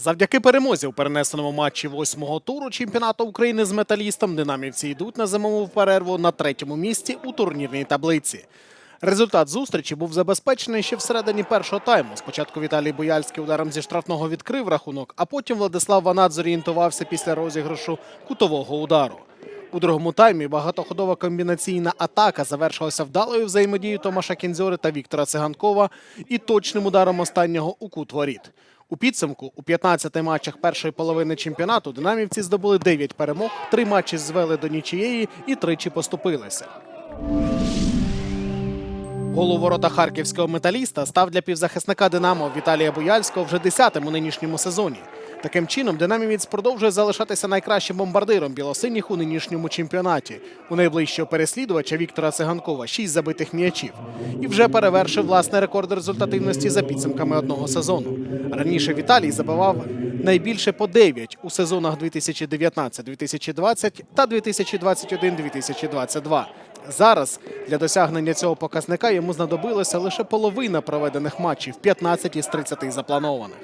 Завдяки перемозі у перенесеному матчі восьмого туру чемпіонату України з металістом динамівці йдуть на зимову перерву на третьому місці у турнірній таблиці. Результат зустрічі був забезпечений ще всередині першого тайму. Спочатку Віталій Бояльський ударом зі штрафного відкрив рахунок, а потім Владислав Ванат зорієнтувався після розіграшу кутового удару. У другому таймі багатоходова комбінаційна атака завершилася вдалою взаємодією Томаша Кінзьори та Віктора Циганкова і точним ударом останнього у кут воріт. У підсумку у 15 матчах першої половини чемпіонату динамівці здобули 9 перемог, 3 матчі звели до нічиєї і тричі поступилися. Гол у ворота харківського металіста став для півзахисника Динамо Віталія Бояльського вже десятим у нинішньому сезоні. Таким чином, динамівець продовжує залишатися найкращим бомбардиром білосиніх у нинішньому чемпіонаті. У найближчого переслідувача Віктора Циганкова шість забитих м'ячів і вже перевершив власний рекорд результативності за підсумками одного сезону. Раніше Віталій забивав найбільше по 9 у сезонах 2019-2020 та 2021-2022. Зараз для досягнення цього показника йому знадобилося лише половина проведених матчів 15 із 30 запланованих.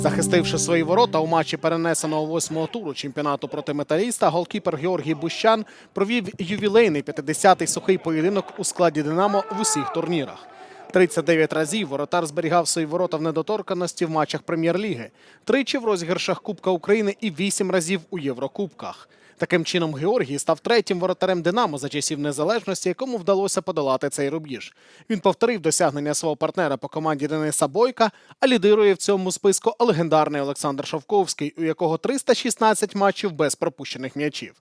Захистивши свої ворота у матчі перенесеного восьмого туру чемпіонату проти металіста, голкіпер Георгій Бущан провів ювілейний 50-й сухий поєдинок у складі Динамо в усіх турнірах. 39 разів воротар зберігав свої ворота в недоторканості в матчах прем'єр-ліги, тричі в розіграшах Кубка України і вісім разів у Єврокубках. Таким чином, Георгій став третім воротарем Динамо за часів незалежності, якому вдалося подолати цей рубіж. Він повторив досягнення свого партнера по команді Дениса Бойка, а лідирує в цьому списку легендарний Олександр Шовковський, у якого 316 матчів без пропущених м'ячів.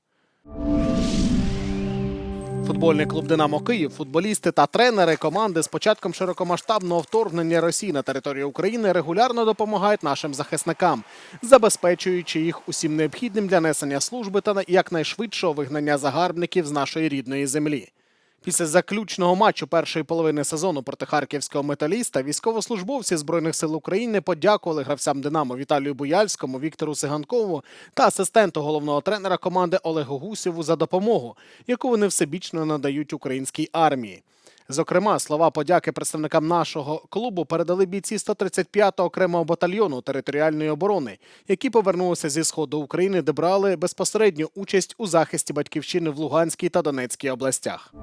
Футбольний клуб Динамо Київ, футболісти та тренери команди з початком широкомасштабного вторгнення Росії на територію України регулярно допомагають нашим захисникам, забезпечуючи їх усім необхідним для несення служби та якнайшвидшого вигнання загарбників з нашої рідної землі. Після заключного матчу першої половини сезону проти харківського металіста військовослужбовці збройних сил України подякували гравцям Динамо Віталію Буяльському, Віктору Сиганкову та асистенту головного тренера команди Олегу Гусєву за допомогу, яку вони всебічно надають українській армії. Зокрема, слова подяки представникам нашого клубу передали бійці 135-го окремого батальйону територіальної оборони, які повернулися зі сходу України, де брали безпосередню участь у захисті батьківщини в Луганській та Донецькій областях.